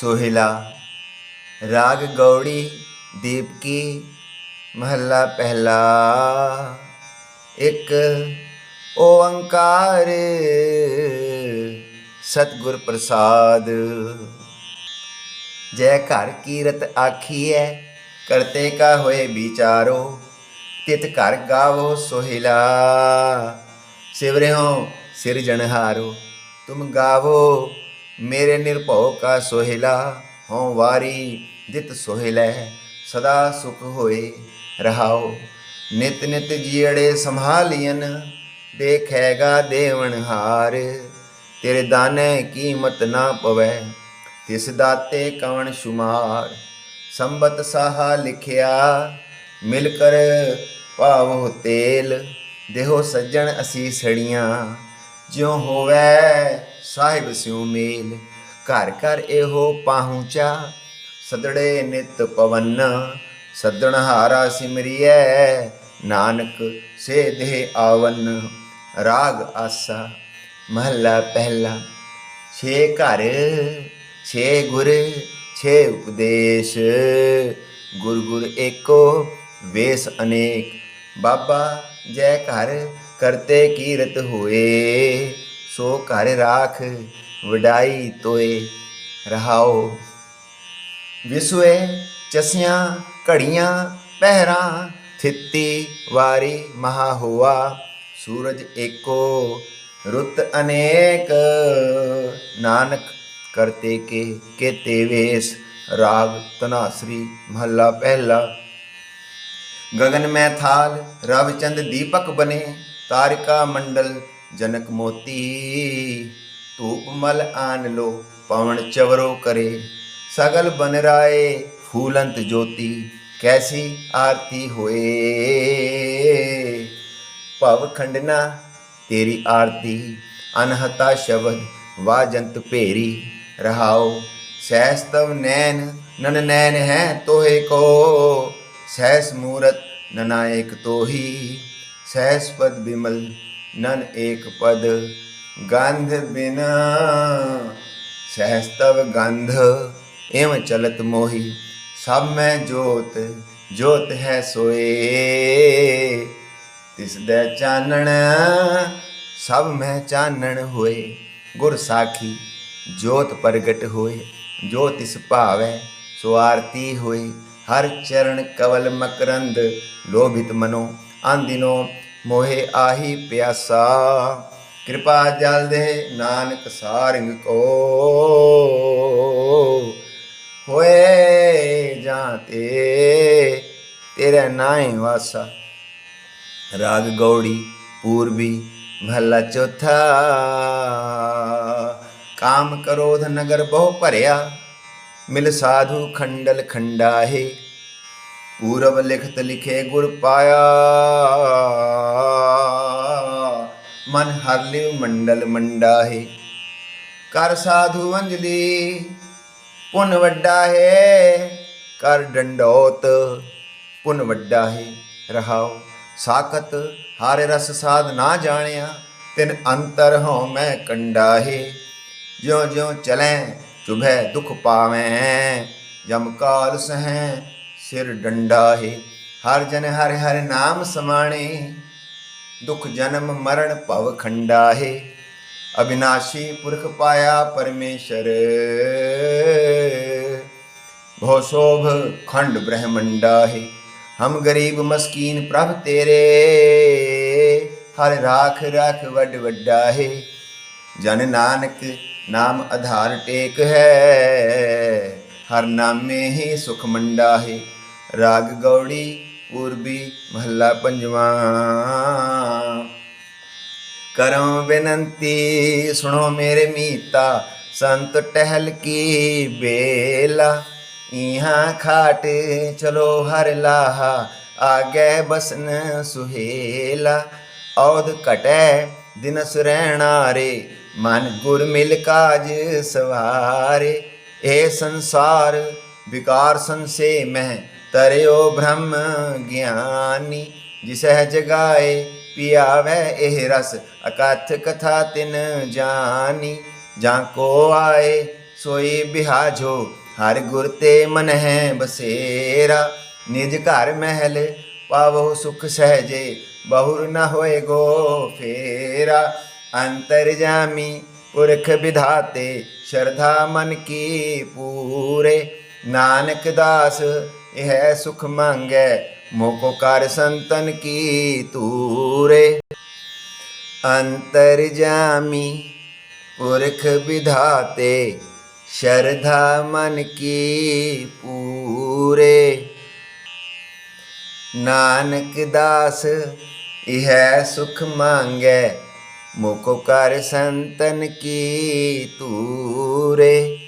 ਸੋਹਿਲਾ, ਰਾਗ ਗੌੜੀ ਦੀਪਕੀ ਮਹੱਲਾ ਪਹਿਲਾ। ਇੱਕ, ਓੰਕਾਰ, ਸਤਿਗੁਰ ਪ੍ਰਸਾਦ। ਜੈ ਘਰ ਕੀਰਤ ਆਖੀਐ, ਕਰਤੇ ਕਾ ਹੋਏ ਵਿਚਾਰੋ, ਤਿਤ ਘਰ ਗਾਵੋ ਸੋਹਿਲਾ। ਸਿਵਰਿਓ ਸਿਰਜਣਹਾਰੋ ਤੁਮ ਗਾਵੋ ਮੇਰੇ ਨਿਰਭਉ ਕਾ ਸੋਹਿਲਾ, ਹਉ ਵਾਰੀ ਜਿਤ ਸੋਹਿਲੈ, ਸਦਾ ਸੁਖ ਹੋਏ ਰਹਾਓ ਨਿਤ ਨਿਤ ਜੀੜੇ ਸੰਭਾਲੀਨ ਦੇਖੇਗਾ ਦੇਵਨ ਹਾਰ। ਤੇਰੇ ਦਾਨੇ ਕੀਮਤ ਨਾ ਪਵੈ, ਤਿਸ ਦਾਤੇ ਕਵਣ ਸ਼ੁਮਾਰ। ਸੰਬਤ ਸਾਹਾ ਲਿਖਿਆ, ਮਿਲ ਕਰ ਭਾਵ ਤੇਲ। ਦੇਹੋ ਸੱਜਣ ਅਸੀਂ ਸੜੀਆਂ, ਜਿਉ ਹੋਵੇ ਸਾਹਿਬ ਸਿਉ ਮੇਲ, ਘਰ ਘਰ ਇਹੋ ਪਾਹੁੰਚਾ ਸਦੜੇ ਨਿਤ ਪਵਨ, ਸੱਦਣ ਹਾਰਾ ਸਿਮਰਿਐ। ਨਾਨਕ ਸੇ ਦੇ ਆਵਨ, ਰਾਗ ਆਸਾ। ਮਹੱਲਾ ਪਹਿਲਾ, ਛੇ ਘਰ, ਛੇ ਗੁਰ, ਛੇ ਉਪਦੇਸ਼। ਗੁਰ ਗੁਰ ਏਕੋ, ਵੇਸ ਅਨੇਕ। ਬਾਬਾ ਜੈ ਘਰ ਕਰਤੇ ਕੀਰਤ ਹੋਏ। ਸੋ ਘਰ ਰਾਖ ਵਡਾਈ ਤੋਏ ਰਹਾਓ। ਵਿਸਵੇ ਚਸੀਆਂ, ਘੜੀਆਂ, ਪਹਿਰਾ, ਥਿੱਤੀ ਵਾਰੀ ਮਹਾ ਹੋਆ। ਸੂਰਜ ਏਕੋ, ਰੁੱਤ ਅਨੇਕ। ਨਾਨਕ ਕਰਤੇ ਕੇ ਕੇਤੇ ਵੇਸ। ਰਾਗ ਤਨਾਸਰੀ ਮਹੱਲਾ ਪਹਿਲਾ। ਗगन ਮੈਂ ਥਾਲ ਰਵਚੰਦ ਦੀਪਕ ਬਨੇ। ਤਾਰਿਕਾ ਮੰਡਲ ਜਨਕ ਮੋਤੀ, ਧੂਪ ਮਲ ਆਨ ਲੋ, ਪਵਨ ਚਵਰੋ ਕਰੇ। ਸਗਲ ਬਨ ਰਾਏ ਫੂਲੰਤ ਜੋਤੀ, ਕੈਸੀ ਆਰਤੀ ਹੋਏ। ਭਵ ਖੰਡਨਾ, ਤੇਰੀ ਆਰਤੀ, ਅਨਹਤਾ ਸ਼ਬਦ ਵਾ ਜੰਤ ਭੇਰੀ ਰਹਾਓ ਸਹਿਸਤਵ ਨੈਨ ਨਨ ਨੈਨ ਹੈ ਤੋਹੇ ਕੋ। ਸਹਿਸ ਮੂਰਤ ਨਨਾਇਕ ਤੋਹੀ। ਸਹਿਸਪਦ ਬਿਮਲ ਨਨ ਏਕ ਪਦ ਗੰਧ ਬਿਨਾ। ਸਹਿਸਤਵ ਗੰਧ ਏਵ ਚਲਤ ਮੋਹੀ। ਸਭ ਮੈਂ ਜੋਤ ਜੋਤ ਹੈ ਸੋਏ। ਤਿਸ ਦੇ ਚਾਨਣ, ਸਭ ਮੈਂ ਚਾਨਣ ਹੋਏ। ਗੁਰ ਸਾਖੀ, ਜੋਤ ਪ੍ਰਗਟ ਹੋਏ। ਜੋ ਤਿਸ ਭਾਵੈ, ਸੋ ਆਰਤੀ ਹੋਏ। ਹਰ ਚਰਨ ਕਵਲ ਮਕਰੰਦ, ਲੋਭਿਤ ਮਨੋ। ਆਂਦਿਨੋ ਮੋਹਿ ਆਹੀ ਪਿਆਸਾ, ਕਿਰਪਾ ਜਲ ਦੇ ਨਾਨਕ ਸਾਰਿੰਗ ਕੋ। ਹੋਏ ਜਾਂਤੇ ਤੇਰੇ ਨਾਏ ਵਾਸਾ। ਰਾਗ ਗੌੜੀ, ਪੂਰਬੀ ਭੱਲਾ ਚੌਥਾ। ਕਾਮ ਕਰੋਧ ਨਗਰ ਬਹੁ ਭਰਿਆ, ਮਿਲ ਸਾਧੂ ਖੰਡਲ ਖੰਡਾਹੇ। ਪੂਰਬ ਲਿਖਤ ਲਿਖੇ ਗੁਰ ਪਾਇਆ। ਮਨ ਹਰ ਲਿਵ ਮੰਡਲ ਮੰਡਾ ਹੈ ਕਰ ਸਾਧੂ ਅੰਜਲੀ, ਪੁਨ ਵੱਡਾ ਹੈ ਕਰ ਡੰਡੋਤ, ਪੁਨ ਵੱਡਾ ਹੈ ਰਹਾਓ ਸਾਖਤ, ਹਾਰੇ ਰਸ ਸਾਧ ਨਾ ਜਾਣਿਆ। ਤਿਨ ਅੰਤਰ ਹਉ ਮੈਂ ਕੰਡਾਹੇ। ਜਿਉ ਜਿਉ ਚਲੈ, ਚੁਭੈ ਦੁਖ ਪਾਵੈ। ਜਮ ਕਾਲ ਸਹੈ ਸਿਰ ਡੰਡਾਹੇ ਹਰ ਜਨ ਹਰ ਹਰ ਨਾਮ ਸਮਾਣੇ। ਦੁਖ ਜਨਮ ਮਰਨ ਭਵ ਖੰਡਾ ਹੈ, ਅਬਿਨਾਸ਼ੀ ਪੁਰਖ ਪਾਇਆ ਪਰਮੇਸ਼ਰ। ਭੋ ਸ਼ੋਭ ਖੰਡ ਬ੍ਰਹਮੰਡਾ ਹੈ, ਹਮ ਗਰੀਬ ਮਸਕੀਨ ਪ੍ਰਭ ਤੇਰੇ। ਹਰ ਰਾਖ ਰਾਖ ਵੱਡ ਵੱਡਾ ਹੈ, ਜਨ ਨਾਨਕ ਨਾਮ ਆਧਾਰ ਟੇਕ ਹੈ, ਹਰ ਨਾਮੇ ਹੀ ਸੁਖ ਮੰਡਾ ਹੈ। ਰਾਗ ਗੌੜੀ ਪੂਰਬੀ ਮਹੱਲਾ ਪੰਜਵਾਂ। ਕਰਮ ਬੇਨਤੀ, ਸੁਣੋ ਮੇਰੇ ਮੀਤਾ, ਸੰਤ ਟਹਿਲ ਕੀ ਬੇਲਾ। ਇਹਾਂ ਖਾਟ ਚਲੋ ਹਰ ਲਾਹਾ, ਆਗੇ ਬਸਨ ਸੁਹੇਲਾ। ਔਦ ਘਟੈ ਦਿਨਸ ਰਹਿਣਾਰੇ ਮਨ ਗੁਰ ਮਿਲ ਕਾਜ ਸਵਾਰੇ। ਇਹ ਸੰਸਾਰ, ਵਿਕਾਰ ਸੰਸੇ ਮਹਿ ਤਰਿਓ ਬ੍ਰਹਮ ਗਿਆਨੀ ਜਿਸਹਿ ਜਗਾਏ ਪਿਆਵੈ ਇਹ ਰਸ, ਅਕਥ ਕਥਾ ਤਿਨ ਜਾਨੀ। ਜਾਂ ਕੋ ਆਏ ਸੋਈ ਬਿਹਾਜੋ, ਹਰ ਗੁਰ ਤੇ ਮਨ ਹੈ ਬਸੇਰਾ। ਨਿਜ ਘਰ ਮਹਿਲ ਪਾਵੋ ਸੁਖ ਸਹਜੇ, ਬਹੁਰ ਨ ਹੋਏਗੋ ਫੇਰਾ। ਅੰਤਰ ਜਾਮੀ ਪੁਰਖ ਵਿਧਾਤੇ, ਸ਼ਰਧਾ ਮਨ ਕੀ ਪੂਰੇ। ਨਾਨਕ ਦਾਸ ਇਹ ਸੁਖ ਮੰਗੈ ਮੋਕੋ ਕਰ ਸੰਤਨ ਕੀ ਤੂਰੇ ਅੰਤਰ ਜਾਮੀ ਪੁਰਖ ਵਿਧਾਤੇ ਸ਼ਰਧਾ ਮਨ ਕੀ ਪੂਰੇ ਨਾਨਕ ਦਾਸ ਇਹ ਸੁਖ ਮੰਗੈ ਮੁਕੋ ਕਰ ਸੰਤਨ ਕੀ ਤੂਰੇ